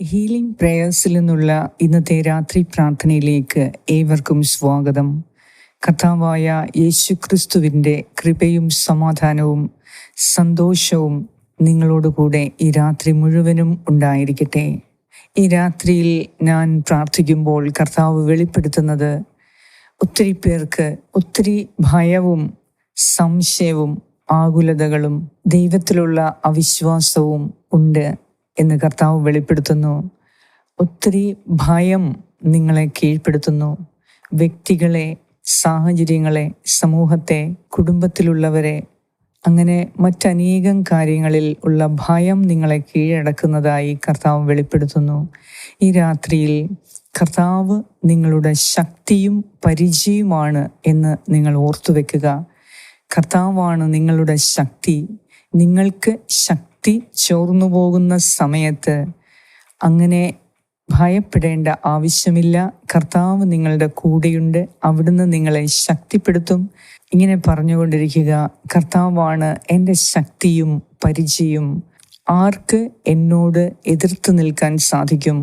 Healing പ്രേയേഴ്സിൽ നിന്നുള്ള ഇന്നത്തെ രാത്രി പ്രാർത്ഥനയിലേക്ക് ഏവർക്കും സ്വാഗതം. കഥാവായ യേശു ക്രിസ്തുവിന്റെ കൃപയും സമാധാനവും സന്തോഷവും നിങ്ങളോടുകൂടെ ഈ രാത്രി മുഴുവനും ഉണ്ടായിരിക്കട്ടെ. ഈ രാത്രിയിൽ ഞാൻ പ്രാർത്ഥിക്കുമ്പോൾ കർത്താവ് വെളിപ്പെടുത്തുന്നത് ഒത്തിരി പേർക്ക് ഒത്തിരി ഭയവും സംശയവും ആകുലതകളും ദൈവത്തിലുള്ള അവിശ്വാസവും ഉണ്ട്. എന്ന് കർത്താവ് വെളിപ്പെടുത്തുന്നു. ഒത്തിരി ഭയം നിങ്ങളെ കീഴ്പ്പെടുത്തുന്നു. വ്യക്തികളെ സാഹചര്യങ്ങളെ സമൂഹത്തെ കുടുംബത്തിലുള്ളവരെ അങ്ങനെ മറ്റനേകം കാര്യങ്ങളിൽ ഉള്ള ഭയം നിങ്ങളെ കീഴടക്കുന്നതായി കർത്താവ് വെളിപ്പെടുത്തുന്നു. ഈ രാത്രിയിൽ കർത്താവ് നിങ്ങളുടെ ശക്തിയും പരിചയവുമാണ് എന്ന് നിങ്ങൾ ഓർത്തു വെക്കുക കർത്താവാണ് നിങ്ങളുടെ ശക്തി. നിങ്ങൾക്ക് ശക്തി ചോർന്നു പോകുന്ന സമയത്ത് അങ്ങനെ ഭയപ്പെടേണ്ട ആവശ്യമില്ല. കർത്താവ് നിങ്ങളുടെ കൂടെയുണ്ട്. അവിടുന്ന് നിങ്ങളെ ശക്തിപ്പെടുത്തും. ഇങ്ങനെ പറഞ്ഞുകൊണ്ടിരിക്കുക കർത്താവാണ് എന്റെ ശക്തിയും പരിചയം. ആർക്ക് എന്നോട് എതിർത്ത് നിൽക്കാൻ സാധിക്കും?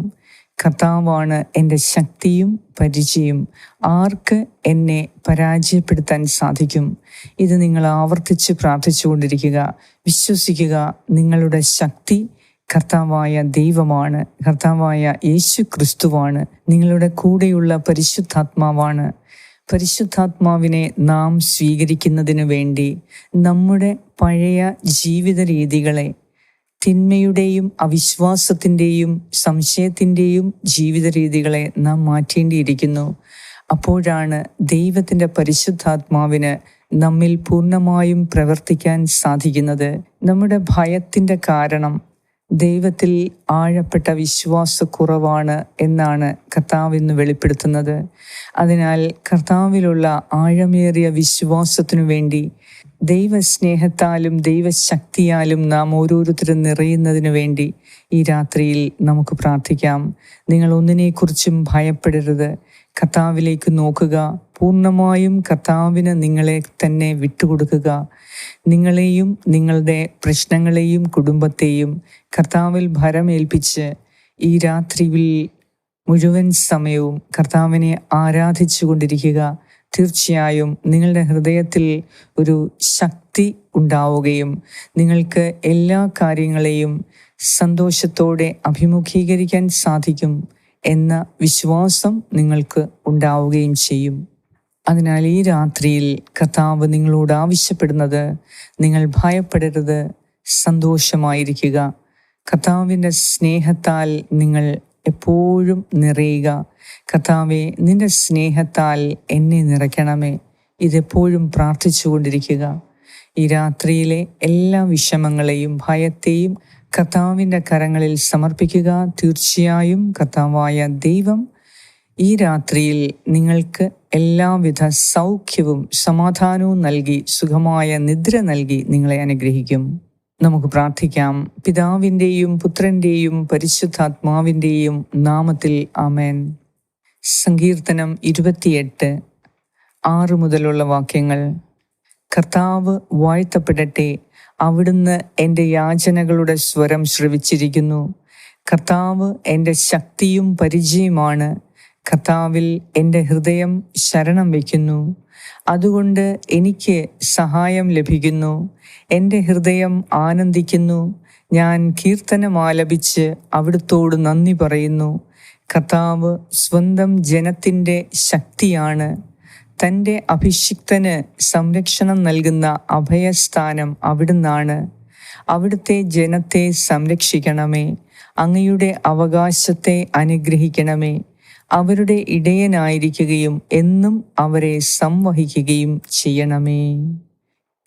കർത്താവാണ് എന്റെ ശക്തിയും പരിചയം. ആർക്ക് എന്നെ പരാജയപ്പെടുത്താൻ സാധിക്കും? ഇത് നിങ്ങൾ ആവർത്തിച്ച് പ്രാർത്ഥിച്ചുകൊണ്ടിരിക്കുക. വിശ്വസിക്കുക നിങ്ങളുടെ ശക്തി കർത്താവായ ദൈവമാണ്. കർത്താവായ യേശു ക്രിസ്തുവാണ് നിങ്ങളുടെ കൂടെയുള്ള പരിശുദ്ധാത്മാവാണ്. പരിശുദ്ധാത്മാവിനെ നാം സ്വീകരിക്കുന്നതിനു വേണ്ടി നമ്മുടെ പഴയ ജീവിത രീതികളെ തിന്മയുടെയും അവിശ്വാസത്തിന്റെയും സംശയത്തിന്റെയും ജീവിത രീതികളെ നാം മാറ്റേണ്ടിയിരിക്കുന്നു. അപ്പോഴാണ് ദൈവത്തിന്റെ പരിശുദ്ധാത്മാവിന് നമ്മിൽ പൂർണമായും പ്രവർത്തിക്കാൻ സാധിക്കുന്നത്. നമ്മുടെ ഭയത്തിന്റെ കാരണം ദൈവത്തിൽ ആഴപ്പെട്ട വിശ്വാസക്കുറവാണ് എന്നാണ് കർത്താവ് ഇന്ന് വെളിപ്പെടുത്തുന്നത്. അതിനാൽ കർത്താവിലുള്ള ആഴമേറിയ വിശ്വാസത്തിനു വേണ്ടി ദൈവസ്നേഹത്താലും ദൈവശക്തിയാലും നാം ഓരോരുത്തരും നിറയുന്നതിനു വേണ്ടി ഈ രാത്രിയിൽ നമുക്ക് പ്രാർത്ഥിക്കാം. നിങ്ങൾ ഒന്നിനെക്കുറിച്ചും ഭയപ്പെടരുത്. കർത്താവിലേക്ക് നോക്കുക. പൂർണമായും കർത്താവിന് നിങ്ങളെ തന്നെ വിട്ടുകൊടുക്കുക. നിങ്ങളെയും നിങ്ങളുടെ പ്രശ്നങ്ങളെയും കുടുംബത്തെയും കർത്താവിൽ ഭരമേൽപ്പിച്ച് ഈ രാത്രിയിൽ മുഴുവൻ സമയവും കർത്താവിനെ ആരാധിച്ചു കൊണ്ടിരിക്കുക തീർച്ചയായും നിങ്ങളുടെ ഹൃദയത്തിൽ ഒരു ശക്തി ഉണ്ടാവുകയും നിങ്ങൾക്ക് എല്ലാ കാര്യങ്ങളെയും സന്തോഷത്തോടെ അഭിമുഖീകരിക്കാൻ സാധിക്കും എന്ന വിശ്വാസം നിങ്ങൾക്ക് ഉണ്ടാവുകയും ചെയ്യും. അതിനാൽ ഈ രാത്രിയിൽ കർത്താവ് നിങ്ങളോട് ആവശ്യപ്പെടുന്നത് നിങ്ങൾ ഭയപ്പെടരുത് സന്തോഷമായിരിക്കുക. കർത്താവിന്റെ സ്നേഹത്താൽ നിങ്ങൾ എപ്പോഴും നിറയുക. കർത്താവെ നിന്റെ സ്നേഹത്താൽ എന്നെ നിറയ്ക്കണമേ. ഇതെപ്പോഴും പ്രാർത്ഥിച്ചുകൊണ്ടിരിക്കുക ഈ രാത്രിയിലെ എല്ലാ വിഷമങ്ങളെയും ഭയത്തെയും കർത്താവിന്റെ കരങ്ങളിൽ സമർപ്പിക്കുക. തീർച്ചയായും കർത്താവായ ദൈവം ഈ രാത്രിയിൽ നിങ്ങൾക്ക് എല്ലാവിധ സൗഖ്യവും സമാധാനവും നൽകി സുഖമായ നിദ്ര നൽകി നിങ്ങളെ അനുഗ്രഹിക്കും. നമുക്ക് പ്രാർത്ഥിക്കാം. പിതാവിന്റെയും പുത്രന്റെയും പരിശുദ്ധാത്മാവിന്റെയും നാമത്തിൽ ആമേൻ. സങ്കീർത്തനം ഇരുപത്തിയെട്ട്. ആറ് മുതലുള്ള വാക്യങ്ങൾ. കർത്താവ് വാഴ്ത്തപ്പെടട്ടെ. അവിടുന്ന് എന്റെ യാചനകളുടെ സ്വരം ശ്രവിച്ചിരിക്കുന്നു. കർത്താവ് എന്റെ ശക്തിയും പരിചയമാണ് കർത്താവിൽ എന്റെ ഹൃദയം ശരണം വയ്ക്കുന്നു. അതുകൊണ്ട് എനിക്ക് സഹായം ലഭിക്കുന്നു. എന്റെ ഹൃദയം ആനന്ദിക്കുന്നു. ഞാൻ കീർത്തനമാലപിച്ച് അവിടുത്തോട് നന്ദി പറയുന്നു. കർത്താവ് സ്വന്തം ജനത്തിന്റെ ശക്തിയാണ്. തന്റെ അഭിഷിക്തന് സംരക്ഷണം നൽകുന്ന അഭയസ്ഥാനം അവിടുന്നാണ്. അവിടുത്തെ ജനത്തെ സംരക്ഷിക്കണമേ. അങ്ങയുടെ അവകാശത്തെ അനുഗ്രഹിക്കണമേ. അവരുടെ ഇടയനായിരിക്കുകയും എന്നും അവരെ സംവഹിക്കുകയും ചെയ്യണമേ.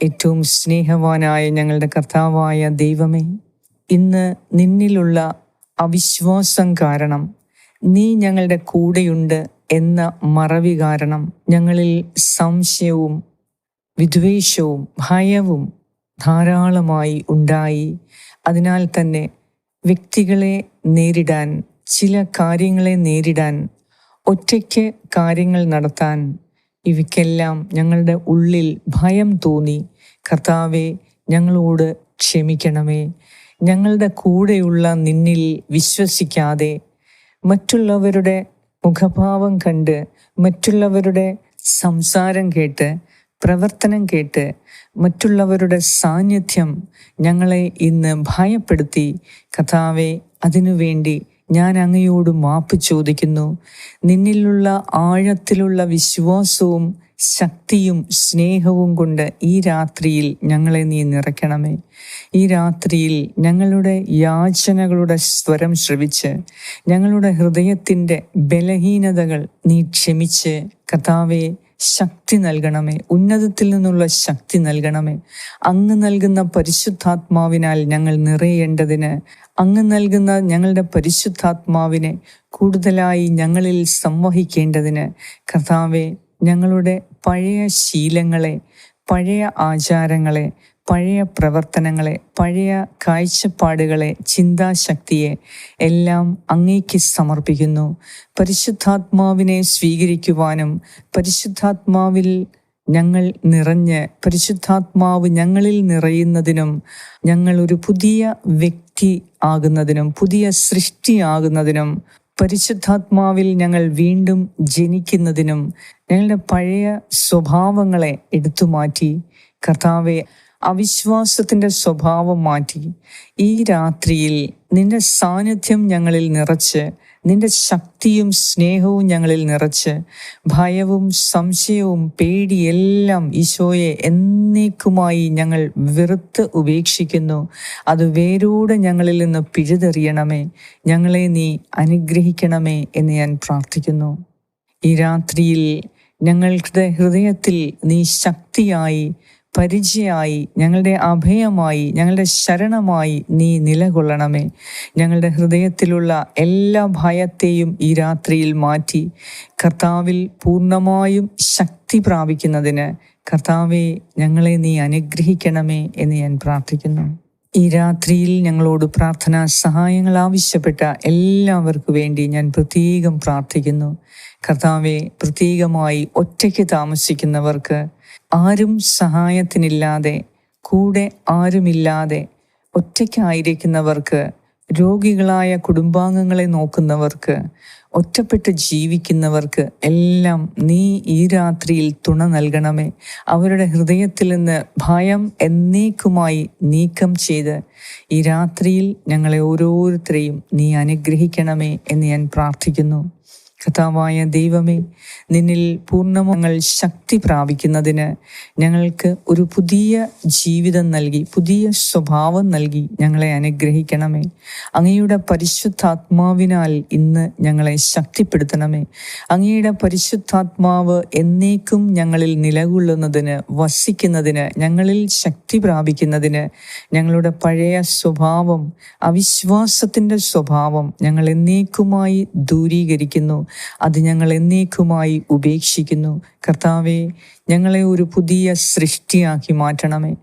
ഏറ്റവും സ്നേഹവാനായ ഞങ്ങളുടെ കർത്താവായ ദൈവമേ ഇന്ന് നിന്നിലുള്ള അവിശ്വാസം കാരണം നീ ഞങ്ങളുടെ കൂടെയുണ്ട് എന്ന മറവി കാരണം ഞങ്ങളിൽ സംശയവും വിദ്വേഷവും ഭയവും ധാരാളമായി ഉണ്ടായി. അതിനാൽ തന്നെ വ്യക്തികളെ നേരിടാൻ ചില കാര്യങ്ങളെ നേരിടാൻ ഒറ്റയ്ക്ക് കാര്യങ്ങൾ നടത്താൻ ഇവയ്ക്കെല്ലാം ഞങ്ങളുടെ ഉള്ളിൽ ഭയം തോന്നി. കർത്താവെ ഞങ്ങളോട് ക്ഷമിക്കണമേ. ഞങ്ങളുടെ കൂടെയുള്ള നിന്നിൽ വിശ്വസിക്കാതെ മറ്റുള്ളവരുടെ മുഖഭാവം കണ്ട് മറ്റുള്ളവരുടെ സംസാരം കേട്ട് പ്രവർത്തനം കേട്ട് മറ്റുള്ളവരുടെ സാന്നിധ്യം ഞങ്ങളെ ഇന്ന് ഭയപ്പെടുത്തി. കഥാവെ അതിനുവേണ്ടി ഞാൻ അങ്ങയോട് മാപ്പ് ചോദിക്കുന്നു. നിന്നിലുള്ള ആഴത്തിലുള്ള വിശ്വാസവും ശക്തിയും സ്നേഹവും കൊണ്ട് ഈ രാത്രിയിൽ ഞങ്ങളെ നീ നിറയ്ക്കണമേ. ഈ രാത്രിയിൽ ഞങ്ങളുടെ യാചനകളുടെ സ്വരം ശ്രവിച്ച് ഞങ്ങളുടെ ഹൃദയത്തിന്റെ ബലഹീനതകൾ നീ ക്ഷമിച്ച്. കഥാവെ ശക്തി നൽകണമേ. ഉന്നതത്തിൽ നിന്നുള്ള ശക്തി നൽകണമേ. അങ്ങ് നൽകുന്ന പരിശുദ്ധാത്മാവിനാൽ ഞങ്ങൾ നിറയേണ്ടതിന് അങ്ങ് നൽകുന്ന ഞങ്ങളുടെ പരിശുദ്ധാത്മാവിനെ കൂടുതലായി ഞങ്ങളിൽ സംവഹിക്കേണ്ടതിന് കഥാവെ ഞങ്ങളുടെ പഴയ ശീലങ്ങളെ പഴയ ആചാരങ്ങളെ പഴയ പ്രവർത്തനങ്ങളെ പഴയ കാഴ്ചപ്പാടുകളെ ചിന്താശക്തിയെ എല്ലാം അങ്ങേക്ക് സമർപ്പിക്കുന്നു. പരിശുദ്ധാത്മാവിനെ സ്വീകരിക്കുവാനും പരിശുദ്ധാത്മാവിൽ ഞങ്ങൾ നിറഞ്ഞ് പരിശുദ്ധാത്മാവ് ഞങ്ങളിൽ നിറയുന്നതിനും ഞങ്ങൾ ഒരു പുതിയ വ്യക്തി ആകുന്നതിനും പുതിയ സൃഷ്ടിയാകുന്നതിനും പരിശുദ്ധാത്മാവിൽ ഞങ്ങൾ വീണ്ടും ജനിക്കുന്നതിനും ഞങ്ങളുടെ പഴയ സ്വഭാവങ്ങളെ എടുത്തു മാറ്റി കർത്താവെ അവിശ്വാസത്തിന്റെ സ്വഭാവം മാറ്റി. ഈ രാത്രിയിൽ നിന്റെ സാന്നിധ്യം ഞങ്ങളിൽ നിറച്ച് നിന്റെ ശക്തിയും സ്നേഹവും ഞങ്ങളിൽ നിറച്ച് ഭയവും സംശയവും പേടിയെല്ലാം ഈശോയെ എന്നേക്കുമായി ഞങ്ങൾ വെറുത്ത് ഉപേക്ഷിക്കുന്നു. അത് വേരോടെ ഞങ്ങളിൽ നിന്ന് പിഴുതെറിയണമേ. ഞങ്ങളെ നീ അനുഗ്രഹിക്കണമേ എന്ന് ഞാൻ പ്രാർത്ഥിക്കുന്നു. ഈ രാത്രിയിൽ ഞങ്ങളുടെ ഹൃദയത്തിൽ നീ ശക്തിയായി പരിചയമായി ഞങ്ങളുടെ അഭയമായി ഞങ്ങളുടെ ശരണമായി നീ നിലകൊള്ളണമേ. ഞങ്ങളുടെ ഹൃദയത്തിലുള്ള എല്ലാ ഭയത്തെയും ഈ രാത്രിയിൽ മാറ്റി കർത്താവിൽ പൂർണമായും ശക്തി പ്രാപിക്കുന്നതിന് കർത്താവെ ഞങ്ങളെ നീ അനുഗ്രഹിക്കണമേ എന്ന് ഞാൻ പ്രാർത്ഥിക്കുന്നു. ഈ രാത്രിയിൽ ഞങ്ങളോട് പ്രാർത്ഥനാ സഹായങ്ങൾ ആവശ്യപ്പെട്ട എല്ലാവർക്കു വേണ്ടി ഞാൻ പ്രത്യേകം പ്രാർത്ഥിക്കുന്നു. കർത്താവെ പ്രത്യേകമായി ഒറ്റയ്ക്ക് താമസിക്കുന്നവർക്ക് ആരും സഹായത്തിനില്ലാതെ കൂടെ ആരുമില്ലാതെ ഒറ്റയ്ക്കായിരിക്കുന്നവർക്ക് രോഗികളായ കുടുംബാംഗങ്ങളെ നോക്കുന്നവർക്ക് ഒറ്റപ്പെട്ട് ജീവിക്കുന്നവർക്ക് എല്ലാം നീ ഈ രാത്രിയിൽ തുണ നൽകണമേ. അവരുടെ ഹൃദയത്തിൽ നിന്ന് ഭയം എന്നേക്കുമായി നീക്കം ചെയ്ത് ഈ രാത്രിയിൽ ഞങ്ങളെ ഓരോരുത്തരെയും നീ അനുഗ്രഹിക്കണമേ എന്ന് ഞാൻ പ്രാർത്ഥിക്കുന്നു. കഥാവായ ദൈവമേ നിന്നിൽ പൂർണമങ്ങൾ ശക്തി പ്രാപിക്കുന്നതിന് ഞങ്ങൾക്ക് ഒരു പുതിയ ജീവിതം നൽകി പുതിയ സ്വഭാവം നൽകി ഞങ്ങളെ അനുഗ്രഹിക്കണമേ. അങ്ങയുടെ പരിശുദ്ധാത്മാവിനാൽ ഇന്ന് ഞങ്ങളെ ശക്തിപ്പെടുത്തണമേ. അങ്ങയുടെ പരിശുദ്ധാത്മാവ് എന്നേക്കും ഞങ്ങളിൽ നിലകൊള്ളുന്നതിന് വസിക്കുന്നതിന് ഞങ്ങളിൽ ശക്തി പ്രാപിക്കുന്നതിന് ഞങ്ങളുടെ പഴയ സ്വഭാവം അവിശ്വാസത്തിന്റെ സ്വഭാവം ഞങ്ങൾ എന്നേക്കുമായി ദൂരീകരിക്കുന്നു. അത് ഞങ്ങൾ എന്നേക്കുമായി ഉപേക്ഷിക്കുന്നു. കർത്താവെ ഞങ്ങളെ ഒരു പുതിയ സൃഷ്ടിയാക്കി മാറ്റണമേ.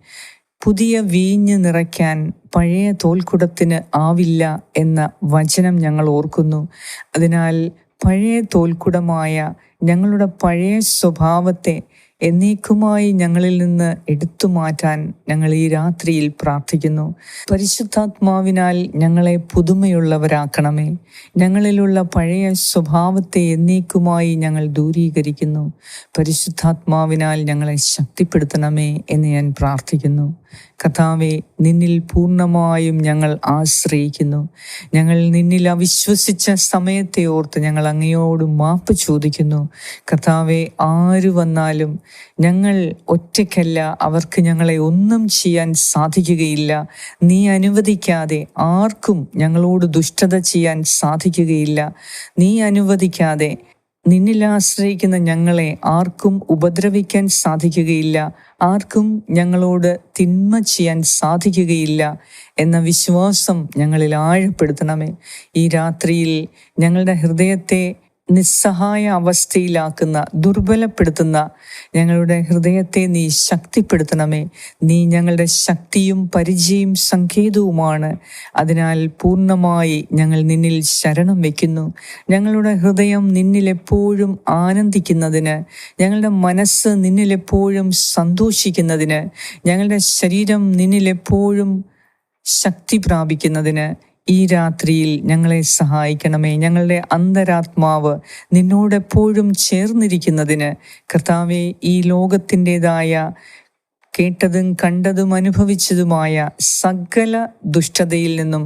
പുതിയ വീഞ്ഞ് നിറയ്ക്കാൻ പഴയ തോൽക്കുടത്തിന് ആവില്ല എന്ന വചനം ഞങ്ങൾ ഓർക്കുന്നു. അതിനാൽ പഴയ തോൽക്കുടമായ ഞങ്ങളുടെ പഴയ സ്വഭാവത്തെ എന്നേക്കുമായി ഞങ്ങളിൽ നിന്ന് എടുത്തു മാറ്റാൻ ഞങ്ങൾ ഈ രാത്രിയിൽ പ്രാർത്ഥിക്കുന്നു. പരിശുദ്ധാത്മാവിനാൽ ഞങ്ങളെ പുതുമയുള്ളവരാക്കണമേ. ഞങ്ങളിലുള്ള പഴയ സ്വഭാവത്തെ എന്നേക്കുമായി ഞങ്ങൾ ദൂരീകരിക്കുന്നു. പരിശുദ്ധാത്മാവിനാൽ ഞങ്ങളെ ശക്തിപ്പെടുത്തണമേ എന്ന് ഞാൻ പ്രാർത്ഥിക്കുന്നു. കഥാവെ നിന്നിൽ പൂർണമായും ഞങ്ങൾ ആശ്രയിക്കുന്നു. ഞങ്ങൾ നിന്നിൽ അവിശ്വസിച്ച സമയത്തെ ഓർത്ത് ഞങ്ങൾ അങ്ങയോട് മാപ്പ് ചോദിക്കുന്നു. കഥാവെ ആര് വന്നാലും ഞങ്ങൾ ഒറ്റയ്ക്കല്ല അവർക്ക് ഞങ്ങളെ ഒന്നും ചെയ്യാൻ സാധിക്കുകയില്ല. നീ അനുവദിക്കാതെ ആർക്കും ഞങ്ങളോട് ദുഷ്ടത ചെയ്യാൻ സാധിക്കുകയില്ല. നീ അനുവദിക്കാതെ നിന്നിൽ ആശ്രയിക്കുന്ന ഞങ്ങളെ ആർക്കും ഉപദ്രവിക്കാൻ സാധിക്കുകയില്ല. ആർക്കും ഞങ്ങളോട് തിന്മ ചെയ്യാൻ സാധിക്കുകയില്ല എന്ന വിശ്വാസം ഞങ്ങളിൽ ആഴപ്പെടുത്തണമേ. ഈ രാത്രിയിൽ ഞങ്ങളുടെ ഹൃദയത്തെ നിസ്സഹായ അവസ്ഥയിലാക്കുന്ന ദുർബലപ്പെടുത്തുന്ന ഞങ്ങളുടെ ഹൃദയത്തെ നീ ശക്തിപ്പെടുത്തണമേ. നീ ഞങ്ങളുടെ ശക്തിയും പരിചയം സങ്കേതവുമാണ്. അതിനാൽ പൂർണമായി ഞങ്ങൾ നിന്നിൽ ശരണം വയ്ക്കുന്നു. ഞങ്ങളുടെ ഹൃദയം നിന്നിൽ എപ്പോഴും ആനന്ദിക്കുന്നതിന് ഞങ്ങളുടെ മനസ്സ് നിന്നിൽ എപ്പോഴും സന്തോഷിക്കുന്നതിന് ഞങ്ങളുടെ ശരീരം നിന്നിൽ എപ്പോഴും ശക്തി പ്രാപിക്കുന്നതിന് ഈ രാത്രിയിൽ ഞങ്ങളെ സഹായിക്കണമേ. ഞങ്ങളുടെ അന്തരാത്മാവ് നിന്നോടെപ്പോഴും ചേർന്നിരിക്കുന്നതിന് കർത്താവെ ഈ ലോകത്തിന്റെതായ കേട്ടതും കണ്ടതും അനുഭവിച്ചതുമായ സകല ദുഷ്ടതയിൽ നിന്നും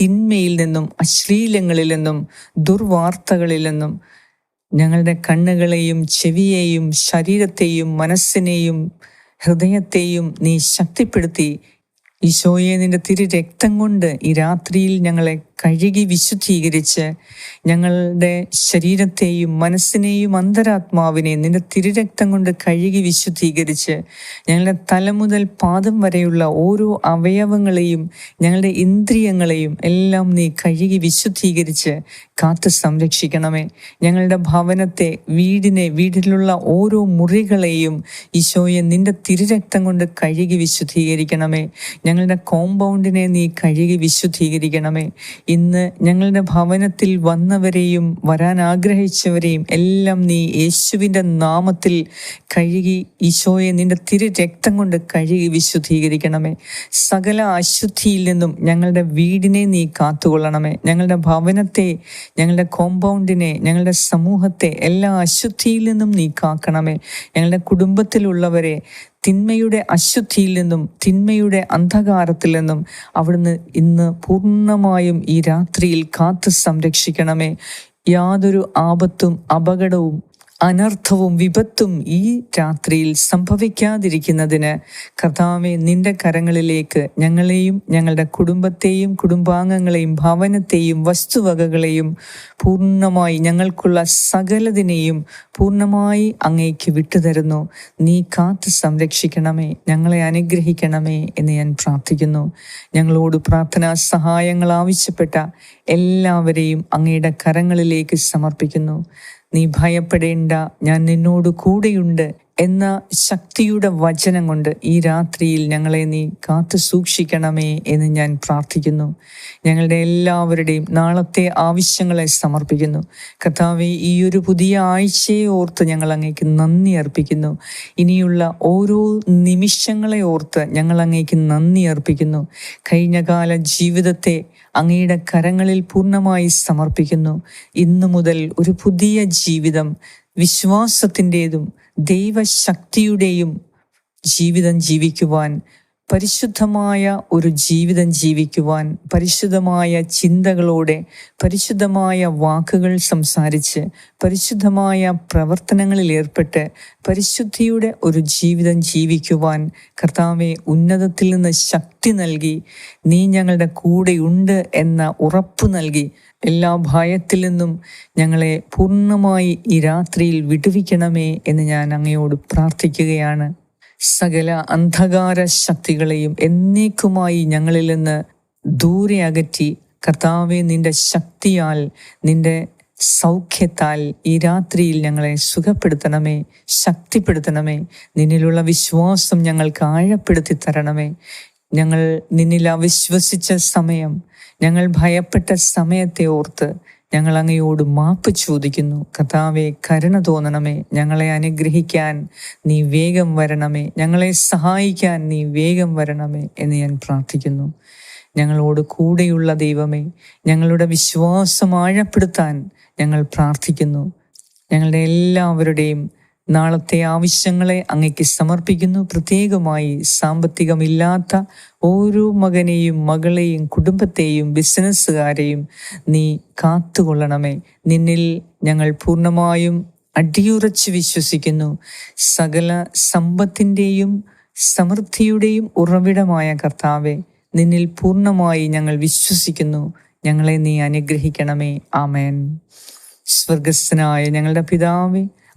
തിന്മയിൽ നിന്നും അശ്ലീലങ്ങളിൽ നിന്നും ദുർവാർത്തകളിൽ നിന്നും ഞങ്ങളുടെ കണ്ണുകളെയും ചെവിയെയും ശരീരത്തെയും മനസ്സിനെയും ഹൃദയത്തെയും നീ ശക്തിപ്പെടുത്തി ഈശോയെ നിന്റെ തിരു രക്തം കൊണ്ട് ഈ രാത്രിയിൽ ഞങ്ങളെ കഴുകി വിശുദ്ധീകരിച്ച് ഞങ്ങളുടെ ശരീരത്തെയും മനസ്സിനെയും അന്തരാത്മാവിനെയും നിന്റെ തിരുരക്തം കൊണ്ട് കഴുകി വിശുദ്ധീകരിച്ച് ഞങ്ങളുടെ തല മുതൽ പാദം വരെയുള്ള ഓരോ അവയവങ്ങളെയും ഞങ്ങളുടെ ഇന്ദ്രിയങ്ങളെയും എല്ലാം നീ കഴുകി വിശുദ്ധീകരിച്ച് കാത്തു സംരക്ഷിക്കണമേ. ഞങ്ങളുടെ ഭവനത്തെ വീടിനെ വീട്ടിലുള്ള ഓരോ മുറികളെയും ഈശോയെ നിന്റെ തിരുരക്തം കൊണ്ട് കഴുകി വിശുദ്ധീകരിക്കണമേ. ഞങ്ങളുടെ കോമ്പൗണ്ടിനെ നീ കഴുകി വിശുദ്ധീകരിക്കണമേ. ഇന്ന് ഞങ്ങളുടെ ഭവനത്തിൽ വന്നവരെയും വരാൻ ആഗ്രഹിച്ചവരെയും എല്ലാം നീ യേശുവിന്റെ നാമത്തിൽ കഴുകി ഈശോയെ നിന്റെ തിരു രക്തം കൊണ്ട് കഴുകി വിശുദ്ധീകരിക്കണമേ. സകല അശുദ്ധിയിൽ നിന്നും ഞങ്ങളുടെ വീടിനെ നീ കാത്തുകൊള്ളണമേ. ഞങ്ങളുടെ ഭവനത്തെ ഞങ്ങളുടെ കോമ്പൗണ്ടിനെ ഞങ്ങളുടെ സമൂഹത്തെ എല്ലാ അശുദ്ധിയിൽ നിന്നും നീ കാക്കണമേ. ഞങ്ങളുടെ കുടുംബത്തിലുള്ളവരെ തിന്മയുടെ അശുദ്ധിയിൽ നിന്നും തിന്മയുടെ അന്ധകാരത്തിൽ നിന്നും അവിടുന്ന് ഇന്ന് പൂർണമായും ഈ രാത്രിയിൽ കാത്തു സംരക്ഷിക്കണമേ. യാതൊരു ആപത്തും അപകടവും അനർത്ഥവും വിപത്തും ഈ രാത്രിയിൽ സംഭവിക്കാതിരിക്കുന്നതിന് കർത്താവെ നിന്റെ കരങ്ങളിലേക്ക് ഞങ്ങളെയും ഞങ്ങളുടെ കുടുംബത്തെയും കുടുംബാംഗങ്ങളെയും ഭവനത്തെയും വസ്തുവകകളെയും പൂർണമായി ഞങ്ങൾക്കുള്ള സകലതിനെയും പൂർണമായി അങ്ങേക്ക് വിട്ടുതരുന്നു. നീ കാത്ത് സംരക്ഷിക്കണമേ ഞങ്ങളെ അനുഗ്രഹിക്കണമേ എന്ന് ഞാൻ പ്രാർത്ഥിക്കുന്നു. ഞങ്ങളോട് പ്രാർത്ഥനാ സഹായങ്ങൾ ആവശ്യപ്പെട്ട എല്ലാവരെയും അങ്ങയുടെ കരങ്ങളിലേക്ക് സമർപ്പിക്കുന്നു. നീ ഭയപ്പെടേണ്ട ഞാൻ നിന്നോട് കൂടെയുണ്ട് എന്ന ശക്തിയുടെ വചനം കൊണ്ട് ഈ രാത്രിയിൽ ഞങ്ങളെ നീ കാത്തു സൂക്ഷിക്കണമേ എന്ന് ഞാൻ പ്രാർത്ഥിക്കുന്നു. ഞങ്ങളുടെ എല്ലാവരുടെയും നാളത്തെ ആവശ്യങ്ങളെ സമർപ്പിക്കുന്നു. കർത്താവെ ഈ ഒരു പുതിയ ആഴ്ചയെ ഓർത്ത് ഞങ്ങൾ അങ്ങേക്ക് നന്ദി അർപ്പിക്കുന്നു. ഇനിയുള്ള ഓരോ നിമിഷങ്ങളെ ഓർത്ത് ഞങ്ങൾ അങ്ങേക്ക് നന്ദി അർപ്പിക്കുന്നു. കഴിഞ്ഞകാല ജീവിതത്തെ അങ്ങയുടെ കരങ്ങളിൽ പൂർണമായി സമർപ്പിക്കുന്നു. ഇന്നു മുതൽ ഒരു പുതിയ ജീവിതം വിശ്വാസത്തിന്റെതും ദൈവശക്തിയുടെയും ജീവിതം ജീവിക്കുവാൻ പരിശുദ്ധമായ ഒരു ജീവിതം ജീവിക്കുവാൻ പരിശുദ്ധമായ ചിന്തകളോടെ പരിശുദ്ധമായ വാക്കുകൾ സംസാരിച്ച് പരിശുദ്ധമായ പ്രവർത്തനങ്ങളിൽ ഏർപ്പെട്ട് പരിശുദ്ധിയുടെ ഒരു ജീവിതം ജീവിക്കുവാൻ കർത്താവെ ഉന്നതത്തിൽ നിന്ന് ശക്തി നൽകി നീ ഞങ്ങളുടെ കൂടെയുണ്ട് എന്ന ഉറപ്പ് നൽകി എല്ലാ ഭയത്തിൽ നിന്നും ഞങ്ങളെ പൂർണമായി ഈ രാത്രിയിൽ വിടുവിക്കണമേ എന്ന് ഞാൻ അങ്ങയോട് പ്രാർത്ഥിക്കുകയാണ്. സകല അന്ധകാര ശക്തികളെയും എന്നേക്കുമായി ഞങ്ങളിൽ നിന്ന് ദൂരെ അകറ്റി കർത്താവെ നിന്റെ ശക്തിയാൽ നിന്റെ സൗഖ്യത്താൽ ഈ രാത്രിയിൽ ഞങ്ങളെ സുഖപ്പെടുത്തണമേ ശക്തിപ്പെടുത്തണമേ. നിന്നിലുള്ള വിശ്വാസം ഞങ്ങൾക്ക് ആഴപ്പെടുത്തി തരണമേ. ഞങ്ങൾ നിന്നിൽ അവിശ്വസിച്ച സമയം ഞങ്ങൾ ഭയപ്പെട്ട സമയത്തെ ഓർത്ത് ഞങ്ങൾ അങ്ങയോട് മാപ്പ് ചോദിക്കുന്നു. കഥാവെ കരുണ തോന്നണമേ. ഞങ്ങളെ അനുഗ്രഹിക്കാൻ നീ വേഗം വരണമേ. ഞങ്ങളെ സഹായിക്കാൻ നീ വേഗം വരണമേ എന്ന് ഞാൻ പ്രാർത്ഥിക്കുന്നു. ഞങ്ങളോട് കൂടെയുള്ള ദൈവമേ ഞങ്ങളുടെ വിശ്വാസം ആഴപ്പെടുത്താൻ ഞങ്ങൾ പ്രാർത്ഥിക്കുന്നു. ഞങ്ങളുടെ എല്ലാവരുടെയും നാളത്തെ ആവശ്യങ്ങളെ അങ്ങയ്ക്ക് സമർപ്പിക്കുന്നു. പ്രത്യേകമായി സാമ്പത്തികമില്ലാത്ത ഓരോ മകനെയും മകളെയും കുടുംബത്തെയും ബിസിനസ്സുകാരെയും നീ കാത്തുകൊള്ളണമേ. നിന്നിൽ ഞങ്ങൾ പൂർണമായും അടിയുറച്ച് വിശ്വസിക്കുന്നു. സകല സമ്പത്തിന്റെയും സമൃദ്ധിയുടെയും ഉറവിടമായ കർത്താവെ നിന്നിൽ പൂർണമായി ഞങ്ങൾ വിശ്വസിക്കുന്നു. ഞങ്ങളെ നീ അനുഗ്രഹിക്കണമേ. ആമേൻ. സ്വർഗസ്ഥനായ ഞങ്ങളുടെ പിതാവേ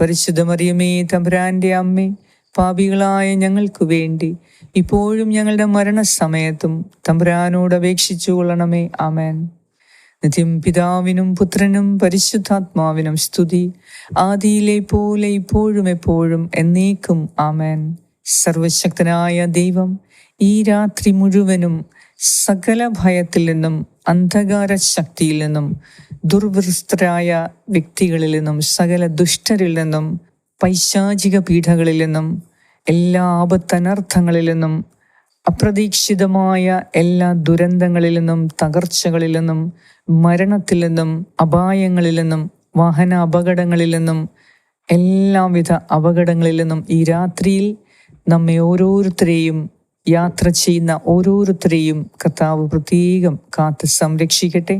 പരിശുദ്ധ മറിയമേ തമ്പുരാന്റെ അമ്മേ പാപികളായ ഞങ്ങൾക്ക് വേണ്ടി ഇപ്പോഴും ഞങ്ങളുടെ മരണസമയത്തും തമ്പുരാനോട് അപേക്ഷിച്ചു കൊള്ളണമേ. ആമേൻ. നിത്യം പിതാവിനും പുത്രനും പരിശുദ്ധാത്മാവിനും സ്തുതി. ആദിയിലെ പോലെ ഇപ്പോഴും എപ്പോഴും എന്നേക്കും ആമേൻ. സർവശക്തനായ ദൈവം ഈ രാത്രി മുഴുവനും സകല ഭയത്തിൽ നിന്നും അന്ധകാര ശക്തിയിൽ നിന്നും ദുർവൃസ്തരായ വ്യക്തികളിൽ നിന്നും സകല ദുഷ്ടരിൽ നിന്നും പൈശാചിക പീഠകളിൽ നിന്നും എല്ലാ ആപത്തനർത്ഥങ്ങളിൽ നിന്നും അപ്രതീക്ഷിതമായ എല്ലാ ദുരന്തങ്ങളിൽ നിന്നും തകർച്ചകളിൽ നിന്നും മരണത്തിൽ നിന്നും അപായങ്ങളിൽ നിന്നും വാഹന അപകടങ്ങളിൽ നിന്നും എല്ലാവിധ അപകടങ്ങളിൽ നിന്നും ഈ രാത്രിയിൽ നമ്മെ ഓരോരുത്തരെയും യാത്ര ചെയ്യുന്ന ഓരോരുത്തരെയും കർത്താവ് പ്രത്യേകം കാത്ത് സംരക്ഷിക്കട്ടെ.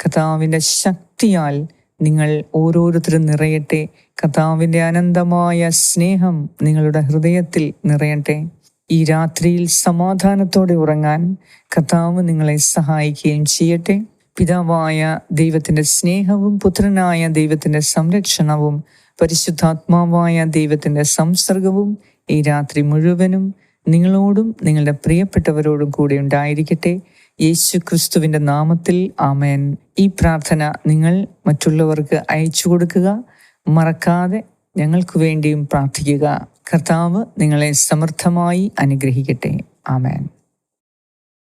കർത്താവിന്റെ ശക്തിയാൽ നിങ്ങൾ ഓരോരുത്തരും നിറയട്ടെ. കർത്താവിന്റെ അനന്തമായ സ്നേഹം നിങ്ങളുടെ ഹൃദയത്തിൽ നിറയട്ടെ. ഈ രാത്രിയിൽ സമാധാനത്തോടെ ഉറങ്ങാൻ കർത്താവ് നിങ്ങളെ സഹായിക്കുകയും ചെയ്യട്ടെ. പിതാവായ ദൈവത്തിന്റെ സ്നേഹവും പുത്രനായ ദൈവത്തിന്റെ സംരക്ഷണവും പരിശുദ്ധാത്മാവായ ദൈവത്തിന്റെ സംസർഗവും ഈ രാത്രി മുഴുവനും നിങ്ങളോടും നിങ്ങളുടെ പ്രിയപ്പെട്ടവരോടും കൂടെ ഉണ്ടായിരിക്കട്ടെ. യേശു ക്രിസ്തുവിന്റെ നാമത്തിൽ ആമേൻ. ഈ പ്രാർത്ഥന നിങ്ങൾ മറ്റുള്ളവർക്ക് അയച്ചു കൊടുക്കുക. മറക്കാതെ ഞങ്ങൾക്ക് വേണ്ടിയും പ്രാർത്ഥിക്കുക. കർത്താവ് നിങ്ങളെ സമർത്ഥമായി അനുഗ്രഹിക്കട്ടെ. ആമേൻ.